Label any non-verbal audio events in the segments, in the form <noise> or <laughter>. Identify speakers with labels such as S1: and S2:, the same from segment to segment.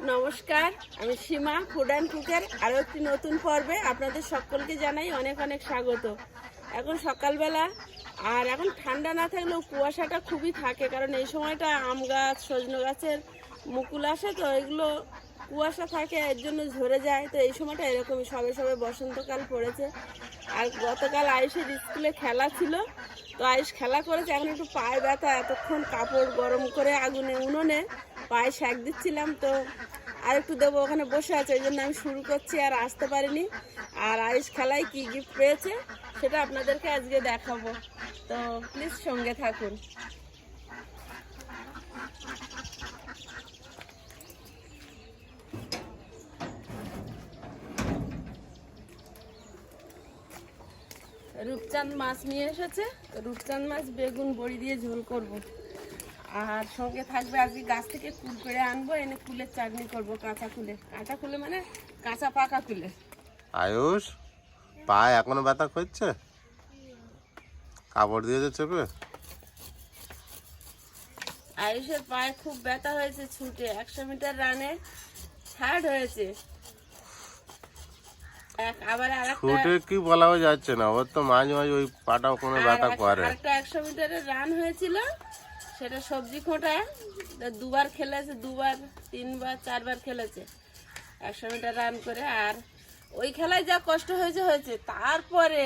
S1: নমস্কার, আমি সীমা food and কুকের আরও একটি নতুন পর্বে আপনাদের সকলকে জানাই অনেক অনেক স্বাগত। এখন সকালবেলা, আর এখন ঠান্ডা না থাকলেও কুয়াশাটা খুবই থাকে, কারণ এই সময়টা আম গাছ, সজনে গাছের মুকুল আসে, তো এগুলো কুয়াশা থাকে, এর জন্য ঝরে যায়, তো এই সময়টা এরকমই, সবে সবে বসন্তকাল পড়েছে। আর গতকাল আয়ুষের স্কুলে খেলা ছিল, তো আয়ুষ খেলা করেছে, এখন একটু পায়ে ব্যথা, এতক্ষণ কাপড় গরম করে আগুনে উনুনে পায়ে শাক দিচ্ছিলাম তো আর একটু দেবো ওখানে বসে আছে, ওই জন্য আমি শুরু করছি আর আসতে পারিনি। আর আয়ুষ খেলায় কি গিফট পেয়েছে সেটা আপনাদেরকে আজকে দেখাবো। তো প্লিজ সঙ্গে থাকুন। রূপচাঁদ মাছ নিয়ে এসেছে, রূপচাঁদ মাছ বেগুন বড়ি দিয়ে ঝোল করব। আর সঙ্গে থাকবে আজকে গাছ থেকে কুল করে আনব এনে কুলের চাটনি করব কাঁচা কুলে। কাঁচা কুলে মানে কাঁচা পাকা কুলে।
S2: আয়ুষ পায়ে এখনও ব্যথা করছে? কাপড় দিয়েছে চেপে
S1: আয়ুষের পায়ে খুব ব্যথা হয়েছে ছুটে। একশো মিটার রানে থার্ড হয়েছে।
S2: ছুটে কি বলাও যাচ্ছে না ওর তো মাঝে মাঝে ওই পাটাও কোনো ব্যথা করে।
S1: একটা একশো মিটারের রান হয়েছিল। সেটা সবজি খোঁটা তা দুবার খেলেছে দুবার তিনবার চারবার খেলেছে। একশো মিটার রান করে আর ওই খেলায় যা কষ্ট হয়েছে হয়েছে। তারপরে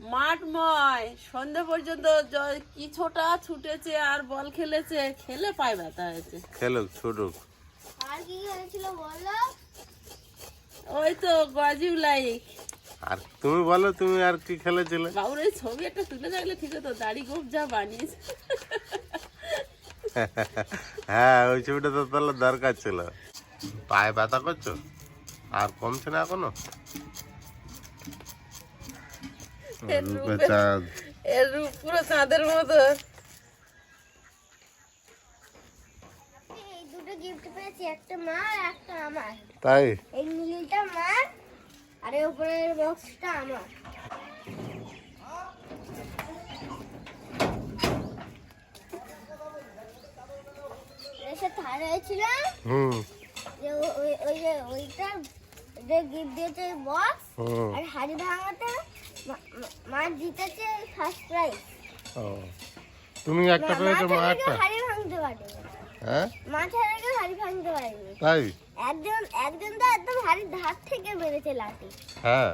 S1: মাঠময় সন্ধে পর্যন্ত জ- কি ছোটা ছুটেছে আর বল খেলেছে খেলে পায় ব্যথা হয়েছে।
S2: খেলুক ছুটুক।
S3: আর কি হয়েছিল বলো?
S1: ওই তো গজিব লাইক।
S2: আর তুমি বলো তুমি আর কি খেলেছিলে?
S1: বাবুর ওই ছবি একটা তুলে থাকলে ঠিক হতো দাড়ি গোপ যা বানিয়েছে।
S2: হ্যাঁ ওই ছবিটা তো তাহলে দরকার ছিল। পায়ে ব্যথা করছ? আর কমছে না এখনও? রূপে চাঁদ।
S1: এর রূপ পুরো চাঁদের মতো।
S3: গিফট পেয়েছি একটা মা আর একটা আমার।
S2: তাই?
S3: এই নীলটা মার আর এই উপরের বক্সটা আমার। থার হয়েছিল
S2: হুম।
S3: ওই ওই যে ওইটা যে গিফট দিয়েছে বক্স আর হাড়ি ভাঙাতে মা- মা- মা জিতেছে ফার্স্ট প্রাইজ
S2: ও। তুমি একটা পেয়েছ মা একটা।
S3: হাড়ি ভাঙতে পারবে।
S2: হ্যাঁ?
S3: মা ছাড়া কেউ হাড়ি ভাঙতে পারবে।
S2: তাই?
S3: একজন একজন তো একদম হাড়ির ধার থেকে মেরেছে লাঠি।
S2: হ্যাঁ।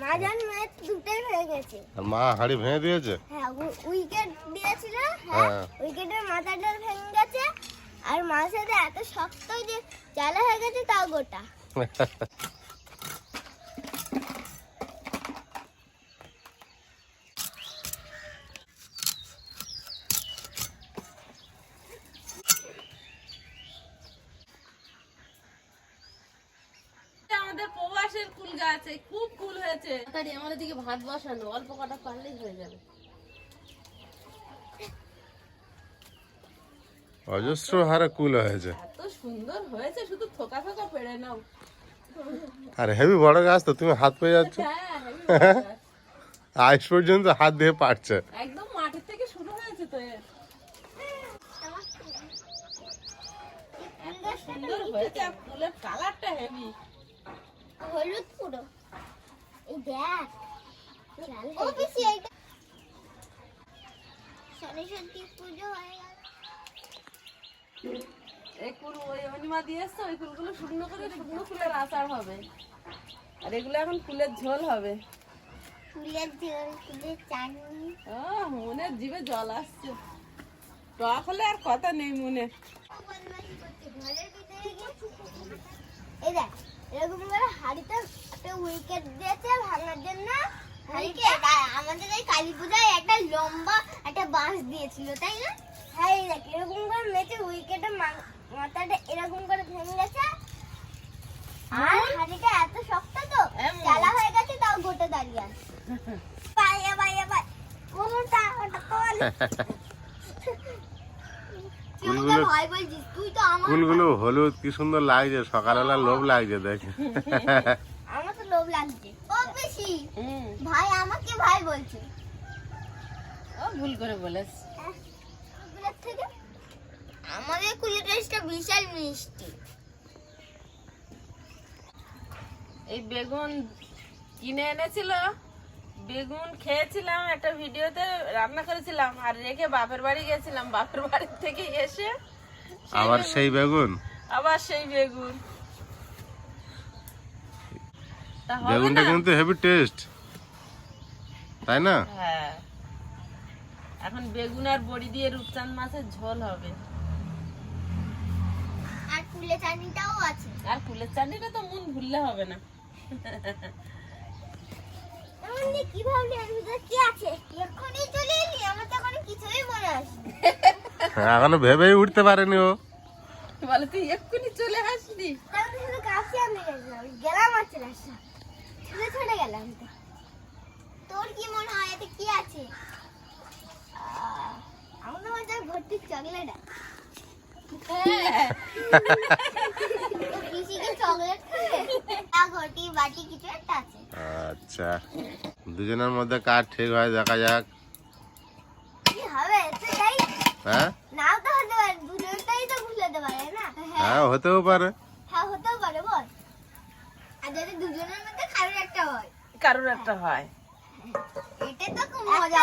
S3: মা জান ম্যাচ দুটোই হয়ে গেছে।
S2: মা হাড়ি ভেঙে দিয়েছে?
S3: হ্যাঁ উইকেট দিয়েছিল হ্যাঁ
S2: হ্যাঁ।
S3: উইকেটের মাথাটা ভেঙে গেছে আর মার এত শক্ত যে জ্বালা হয়ে গেছে তাও গোটা <laughs>
S1: আমাদের প্রবাসের কুল গাছ এই খুব কুল হয়েছে তাড়াতাড়ি ভাত বসানো অল্প কটা পারলেই হয়ে যাবে।
S2: অজস্র হারে কুল হয়েছে।
S1: এত সুন্দর হয়েছে শুধু থোকা থোকা পেড়ে নাও।
S2: আর হেভি বড় গাছ তো তুমি হাত পেয়ে যাচ্ছ।
S1: হ্যাঁ।
S2: আজ পর্যন্ত হাত দিয়ে পারছে।
S1: একদম মাটির থেকে শুরু হয়েছে তো এর। সুন্দর হয়েছে ফুলের কালারটা হেভি।
S3: হলুদ পুরো। এই দেখ। সরস্বতী পুজো হয়ে গেল।
S1: এই ওই অনিমা দিয়ে ওই কুলগুলো শুকনো করে শুকনো ফুলের আচার হবে। আর এগুলো এখন ফুলের ঝোল হবে।
S3: ফুলের ঝোল ফুলের চাটনি।
S1: ও মনের জিভে জল আসছে। টক হলে আর কথা নেই মনে।
S3: এই দেখ এরকম করে হাড়িতে একটা উইকেট দিয়েছে ভাঙার জন্য। আমাদের এই কালী পূজায় একটা লম্বা একটা বাঁশ দিয়েছিল তাই না? হ্যাঁ এই দেখ এরকম করে মেচে উইকেটে মাথাটা এরকম করে ভেঙে গেছে। আর হাড়িটা এত শক্ত তো। চালা হয়ে গেছে তাও গোটে দাঁড়িয়ে আছে। বাইরে বাইরে বাইরে কোনটা ওটা কোন আমার
S2: ফুলগুলো হলুদ কি সুন্দর লাগছে সকালবেলা লোভ লাগছে দেখে <laughs>
S3: আমার তো লোভ লাগছে ও বেশি
S1: হুম
S3: ভাই আমাকে ভাই বলছে
S1: ও ভুল করে বলেছ।
S3: থেকে আমাদের কুলের টেস্টটা বিশাল মিষ্টি।
S1: এই বেগুন কিনে এনেছিল বেগুন খেয়েছিলাম একটা ভিডিওতে রান্না করেছিলাম আর রেখে বাপের বাড়ি গেছিলাম। বাপের বাড়ি থেকে এসে
S2: আবার সেই বেগুন?
S1: আবার সেই বেগুন। তা
S2: বেগুনটা? কিন্তু হেভি টেস্ট তাই না?
S1: হ্যাঁ। এখন বেগুন আর বড়ি দিয়ে রূপচাঁদ মাছের ঝোল হবে।
S3: আর কুলে চাটনিটাও আছে।
S1: আর ফুলের চাটনিটা তো মন ভুললে হবে না।
S3: তাহলে কি ভাবলি? এর ভিতরে কি আছে? এক্ষুনি চলে এলি? আমার তো এখন কিছুই মনে আসে
S2: এখনও ভেবেই উঠতে পারেনি ও।
S1: বলে তুই এক্ষুনি চলে আসলি?
S3: শুধু কাছে গেলাম। আর চলে আসলাম। ছুটে ছুটে গেলাম। তোর কি মনে হয়? এতে কি আছে?
S2: আচ্ছা। দুজনের মধ্যে কার ঠিক হয় দেখা যাক। হ্যাঁ? হ্যাঁ হতেও পারে।
S3: কারোর একটা হয়? এটা তো মজা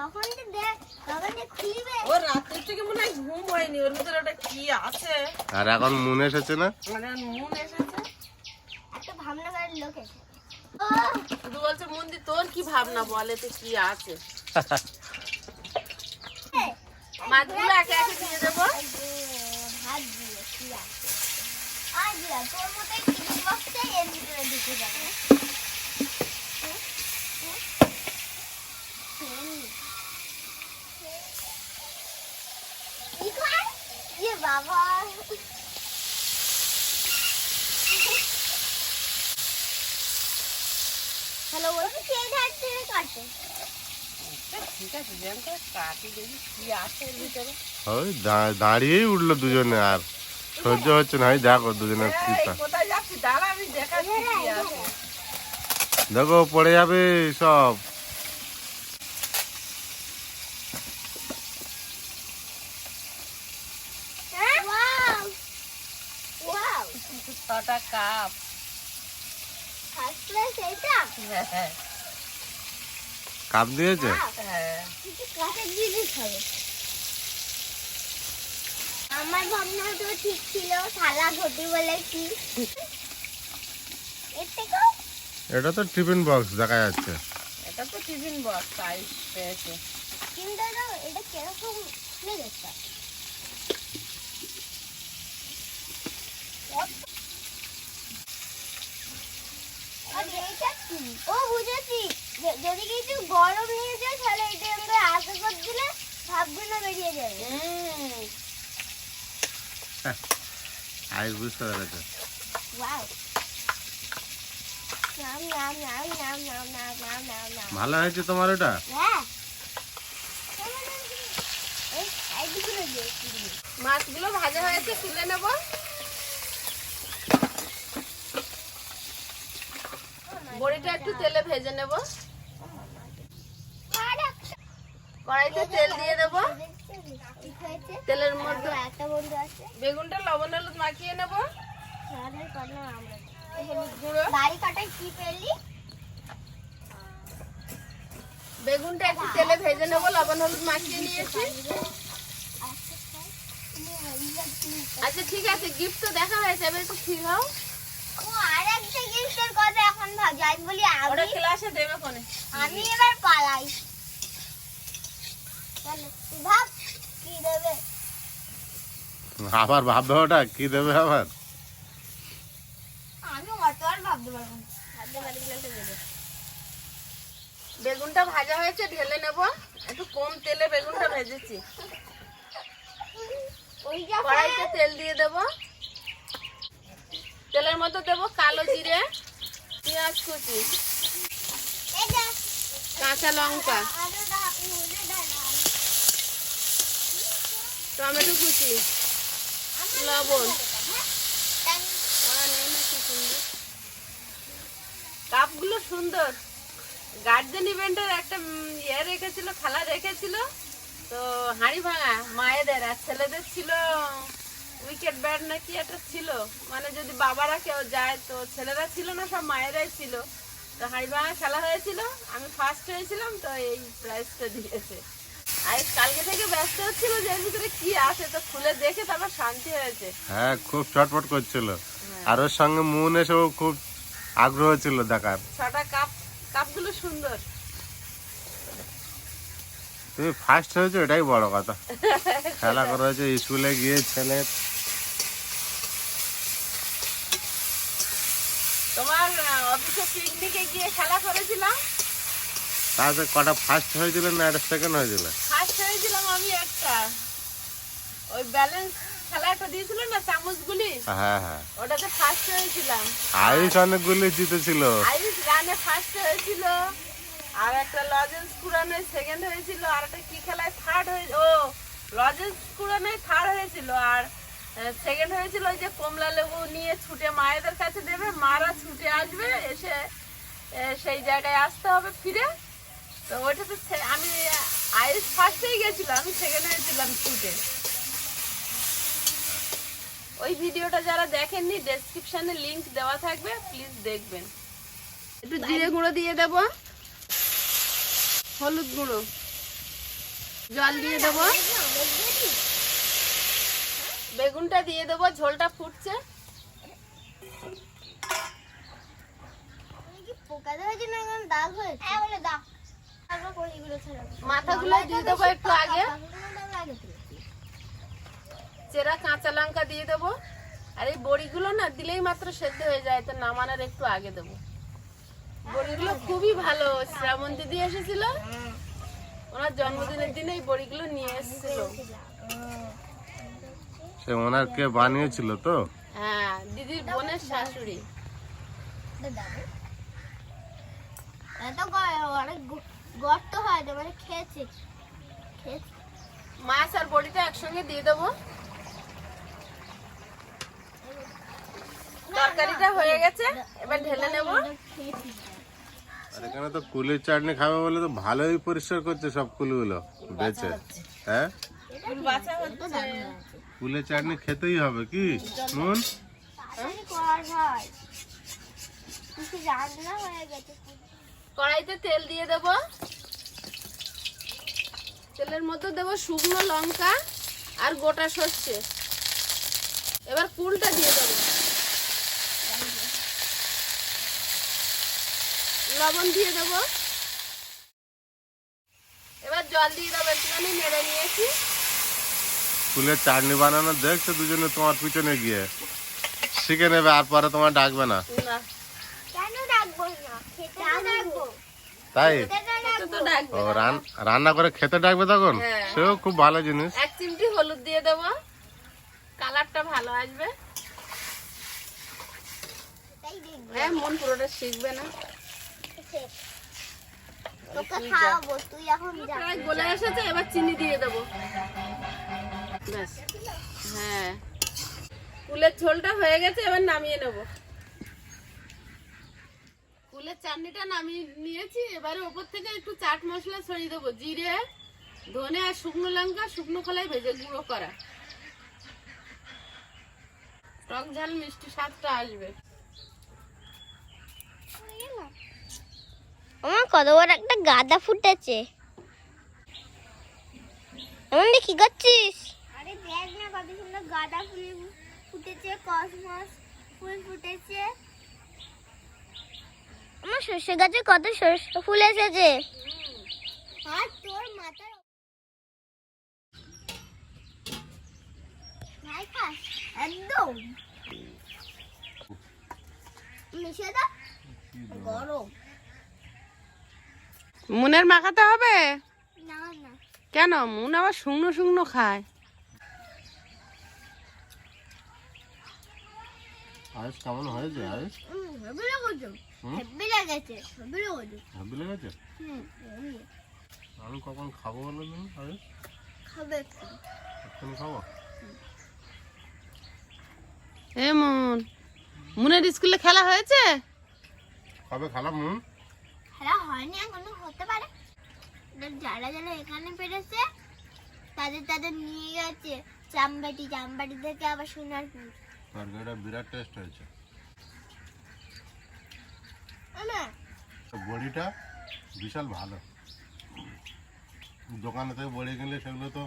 S3: কখন যে দেখ কখন যে খুলবে?
S1: ও রাত্রের থেকে মনে হয় ঘুম হয়নি ওর ভিতরে ওটা কি আছে?
S2: আর এখন মনে এসেছে না?
S1: মানে মন এসেছে?
S3: একটা ভাবনা করার লোক এসে
S1: শুধু বলছে মন্দি তোর কি ভাবনা? বলে তো কি আছে? মাছগুলো একে একে দিয়ে দেবো।
S3: ভাত দিয়ে কি আছে? আর দিয়া তোর মতো টিফিন বক্সটা এর ভিতরে ঢুকে যাবে। বাবা হ্যালো
S2: দাঁড়িয়েই উঠল দুজনে আর সহ্য হচ্ছে না। দেখো
S1: দুজনে
S2: দেখো পড়ে যাবে সব।
S3: ফার্স্ট ক্লাস এটা
S1: হ্যাঁ
S2: কাপ দিয়েছে?
S1: হ্যাঁ
S3: কিছু জিনিস হবে। আমার ভাবনা তো ঠিক ছিল থালা ঘটি বলে কি?
S2: এটা তো টিফিন বক্স দেখা যাচ্ছে।
S1: এটা তো টিফিন বক্স সাইজ পেয়েছে।
S3: কিন্তু এটা এটা কীরকম লেগেছে আর ও বুঝেছি। যদি কিছু গরম যায় তাহলে এটা আমরা আশা দিলে ভাবগুলো বেরিয়ে যাবে। হ্যাঁ।
S2: ভালো হয়েছে তোমার ওটা?
S3: হ্যাঁ।
S1: মাছগুলো ভাজা হয়েছে তুলে নেব। বড়িটা একটু তেলে ভেজে নেব। কড়াইতে তেল দিয়ে দেব। তেলের মধ্যে
S3: বন্ধু আছে।
S1: বেগুনটা লবণ হলুদ মাখিয়ে নেব। বেগুনটা একটু তেলে ভেজে নেব লবণ হলুদ মাখিয়ে নিয়েছি। আচ্ছা ঠিক আছে গিফট তো দেখা হয়েছে এবার একটু ঠিক হও
S3: ও আর একটা জিনিসের কথা এখন আমি বলি
S1: ওটা ক্লাসে দেবে কোনে
S3: আমি এবার পালাই। ভাব কি দেবে?
S2: আবার ভাববে ওটা? কি দেবে আবার?
S3: আমি অত আর ভাবতে পারব না। ভাবতে পারি দেবে।
S1: বেগুনটা ভাজা হয়েছে ঢেলে নেব। একটু কম তেলে বেগুনটা ভেজেছি।
S3: ওই
S1: কড়াইতে তেল দিয়ে দেব। তেলের মতো দেব কালো জিরে। পেঁয়াজ কুচি কাঁচা লঙ্কা টমেটো কুচি লবণ। কাপগুলো সুন্দর। গার্জেন ইভেন্টের একটা ইয়ে রেখেছিল খেলা রেখেছিল। তো হাঁড়ি ভাঙা মায়েদের আর ছেলেদের ছিল উইকেট ব্যাট নাকি একটা ছিল? মানে যদি বাবারা কেউ যায় তো ছেলেরা ছিল না সব মায়েরাই ছিল। তো হাঁড়ি ভাঙা খেলা হয়েছিল। আমি ফার্স্ট হয়েছিলাম তো এই প্রাইজটা দিয়েছে। আর কালকে থেকে ব্যস্ত হচ্ছিল যে এর ভিতরে কি আছে তো খুলে দেখে তারপর শান্তি হয়েছে।
S2: হ্যাঁ খুব চটপট করছিল। আর ওর সঙ্গে মুন এসেও খুব আগ্রহ ছিল দেখার।
S1: ছটা কাপ কাপগুলো সুন্দর।
S2: তুমি ফার্স্ট হয়েছো এটাই বড় কথা। <laughs> খেলা করা হয়েছে স্কুলে গিয়ে ছেলে
S1: পিকনিকে গিয়ে খেলা করেছিলাম।
S2: তাতে কটা ফার্স্ট হয়েছিল না একটা সেকেন্ড হয়েছিল?
S1: ফার্স্ট হয়েছিলাম আমি একটা। ওই ব্যালেন্স খেলা একটা দিয়েছিল না চামচগুলি
S2: হ্যাঁ হ্যাঁ।
S1: ওটাতে ফার্স্ট হয়েছিলাম।
S2: আয়ুষ অনেকগুলি জিতেছিল।
S1: আইরিশ রানে ফার্স্ট হয়েছিল। আর একটা লজেন্স সেকেন্ড হয়েছিল। আর একটা কি খেলায় থার্ড হয়ে ও লজেন্স কুড়ানে থার্ড হয়েছিল। আর সেকেন্ড হয়েছিল ওই যে কমলা লেবু নিয়ে ছুটে মায়েদের কাছে দেবে মারা ছুটে আসবে এসে সেই জায়গায় আসতে হবে ফিরে। তো ওইটাতে তো আমি আইস ফার্স্টেই গেছিলাম আমি সেকেন্ড হয়েছিলাম ছুটে। ওই ভিডিওটা যারা দেখেননি ডেসক্রিপশনে লিংক দেওয়া থাকবে প্লিজ দেখবেন। একটু জিরে গুঁড়ো দিয়ে দেব। হলুদ গুঁড়ো। জল দিয়ে দেব। বেগুনটা দিয়ে দেবো ঝোলটা ফুটছে।
S3: কি পোকা ধরেছে না এখন দাগ হয়েছে। হ্যাঁ
S1: মাথাগুলো দিয়ে দেবো একটু আগে। চেরা কাঁচা লঙ্কা দিয়ে দেবো। আর এই বড়িগুলো না দিলেই মাত্র সেদ্ধ হয়ে যায় তো নামানোর একটু আগে দেবো। বড়িগুলো খুবই ভালো শ্রাবণ দিদি এসেছিল। ওনার জন্মদিনের দিনে এই বড়িগুলো নিয়ে এসেছিল।
S2: সে ওনার কে বানিয়েছিল তো?
S1: হ্যাঁ দিদির বোনের শাশুড়ি।
S3: গর্ত হয় তো মানে খেয়েছে।
S1: মাছ আর বড়িটা একসঙ্গে দিয়ে দেবো। তরকারিটা হয়ে গেছে এবার ঢেলে নেব।
S3: খেয়েছি।
S2: আর এখানে তো কুলের চাটনি খাবে বলে তো ভালোই পরিষ্কার করছে সব কুলগুলো বেছে হ্যাঁ
S1: বাঁচা হচ্ছে।
S2: কুলের চাটনি খেতেই হবে কি?
S3: গেছে
S1: কড়াইতে তেল দিয়ে দেব। তেলের মধ্যে দেব শুকনো লঙ্কা আর গোটা সর্ষে। এবার কুলটা দিয়ে দেব। লবণ দিয়ে দেব। এবার জল দিয়ে দেবো, একটুখানি নেড়ে নিয়েছি।
S2: কুলের চাটনি বানানো দেখছ দুজনে তোমার পিছনে গিয়ে? শিখে নেবে আর পরে তোমার ডাকবে না।
S1: না।
S3: কেন ডাকবো না? খেতে ডাকবো।
S2: তাই?
S1: তো তো ডাকবে।
S2: ও রান্না করে খেতে ডাকবে তখন?
S1: হ্যাঁ।
S2: সেও খুব ভালো জিনিস।
S1: এক চিমটি হলুদ দিয়ে দেবো। কালারটা ভালো আসবে। হ্যাঁ মন পুরোটা শিখবে না।
S3: তোকে খাওয়াবো তুই এখন যা।
S1: এসেছে এবার চিনি দিয়ে দেবো। হ্যাঁ। ঝোলটা হয়ে গেছে, এবার নামিয়ে নেব। কুলের চাটনিটা নামিয়ে নিয়েছি, এবারে ওপর থেকে একটু চাট মশলা ছড়িয়ে দেবো। জিরে, ধনে আর শুকনো লঙ্কা, শুকনো কলাই ভেজে গুঁড়ো করা। টক ঝাল মিষ্টি স্বাদটা আসবে।
S3: আমার কত বড় একটা গাঁদা ফুটেছে। এমন কি করছিস? কত সুন্দর গাঁদা ফুল ফুটেছে কসমস ফুল ফুটেছে। আমার সর্ষে গাছে কত সর্ষে ফুল এসেছে। আর তোর মাথার ভাই খাস একদম। মিশে দাও গরম।
S1: মুনের মাখাতে হবে?
S3: না না।
S1: কেন? মুন আবার শুকনো শুকনো খায়।
S2: আয়ুষ কেমন হয়েছে
S3: হেবি লেগেছে হেবি লেগেছে হেবি লেগেছে
S2: ভাবি লেগেছে
S3: হুম হেবি।
S2: আমি কখন খাব বলো তুমি আয়ুষ?
S3: খাবে একটু
S2: খাব?
S1: এ মন মুনের স্কুলে খেলা হয়েছে?
S2: কবে খালাম হুম
S3: খেলা হয়নি এখনও হতে পারে। যারা যারা এখানে পেরেছে তাদের তাদের নিয়ে গেছে। চামবাটি চামবাটি থেকে আবার সোনারপুর
S2: তরকারিটা বিরাট টেস্ট হয়েছে। বড়িটা বিশাল ভালো। দোকানে থেকে বড়ি কিনলে সেগুলো তো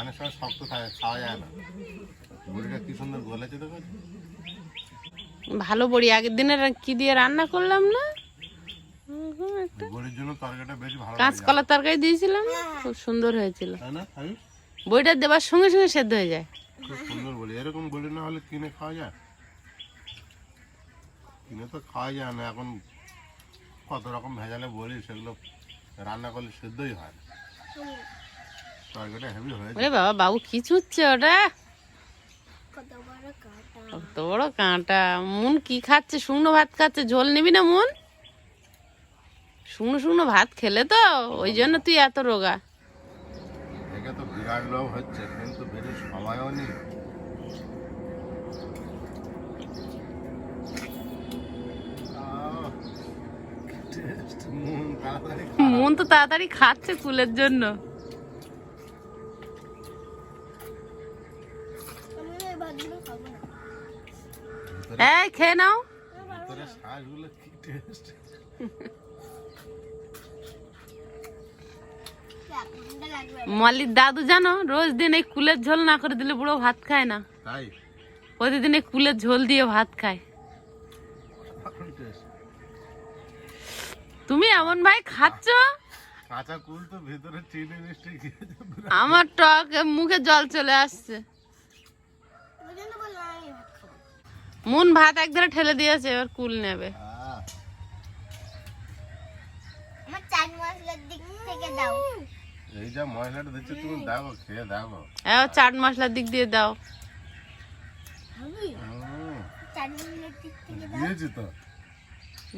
S2: অনেক সময় শক্ত থাকে খাওয়া যায় না। বড়িটা কি সুন্দর গলেছে দেখো।
S1: ভালো বড়ি আগের দিনের কি দিয়ে রান্না করলাম না?
S2: বড়ির জন্য তরকারিটা বেশ ভালো লাগে।
S1: তরকারি দিয়েছিলাম না? খুব সুন্দর হয়েছিল। বইটা দেবার সঙ্গে সঙ্গে সেদ্ধ হয়ে যায়।
S2: খুব সুন্দর বড়ি এরকম বড়ি না হলে কিনে খাওয়া যায়? কিনে তো খাওয়া যায় না এখন কত রকম ভেজালে বলি সেগুলো রান্না করলে সেদ্ধই হয় না। তরকারিটা হেভি হয়েছে
S1: বাবা বাবু কি ছুটছে ওটা?
S3: কত বড় কাটা।
S1: কত বড় কাঁটা। মুন কি খাচ্ছে? শুকনো ভাত খাচ্ছে ঝোল নিবি না মুন? শুকনো শুকনো ভাত খেলে তো ওই জন্য তুই এত রোগা।
S2: দেখে তো বিরাট লোভ হচ্ছে কিন্তু বেশি সময়ও নেই। মন
S1: তো তাড়াতাড়ি খাচ্ছে কুলের জন্য।
S3: এই
S1: খেয়ে নাও। মলির দাদু জানো রোজ দিন এই কুলের ঝোল না করে দিলে বুড়ো ভাত খায় না। প্রতিদিন এই কুলের ঝোল দিয়ে ভাত খায়। তুমি এমন ভাই খাচ্ছ?
S2: কাঁচা কুল তো ভেতরে চিনি মিষ্টি
S1: আমার টক মুখে জল চলে আসছে।
S3: আমি ভাত এক
S1: মুন একধারে ঠেলে দিয়েছে এবার কুল নেবে।
S3: চাট মশলার দিক দাও
S2: এই যা মশলাটা দিচ্ছে তুমি দেখো খেয়ে দেখো
S1: এবার চাট মশলার দিক দিয়ে দাও।
S3: চাট মশলার দিক থেকে দাও
S2: দিয়েছি তো।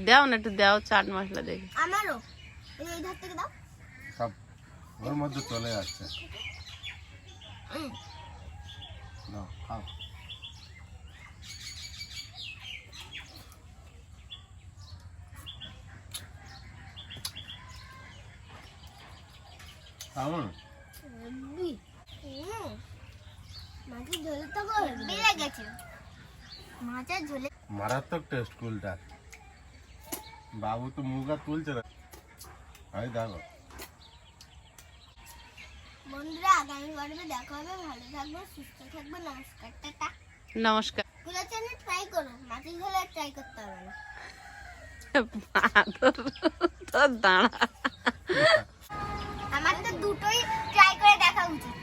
S1: দাও না একটু দাও চাট মশলা দেখে।
S3: আমারও। এই এই ধার থেকে দাও।
S2: সব ওর মধ্যে চলে খাও।
S3: মাছের ঝোলে
S2: মারাত্মক টেস্ট কুলটা। বাবু তো মুখ আর তুলছে না। আমি দেখো।
S3: বন্ধুরা আগামী পর্বে দেখা হবে। ভালো থাকবে সুস্থ থাকবে। নমস্কার টাটা।
S1: নমস্কার।
S3: কুলা চ্যানেল ট্রাই করো। মাছের ঝোলে ট্রাই করতে হবে না।
S1: দাঁড়া।
S3: আমার তো দুটোই ট্রাই করে দেখা উচিত।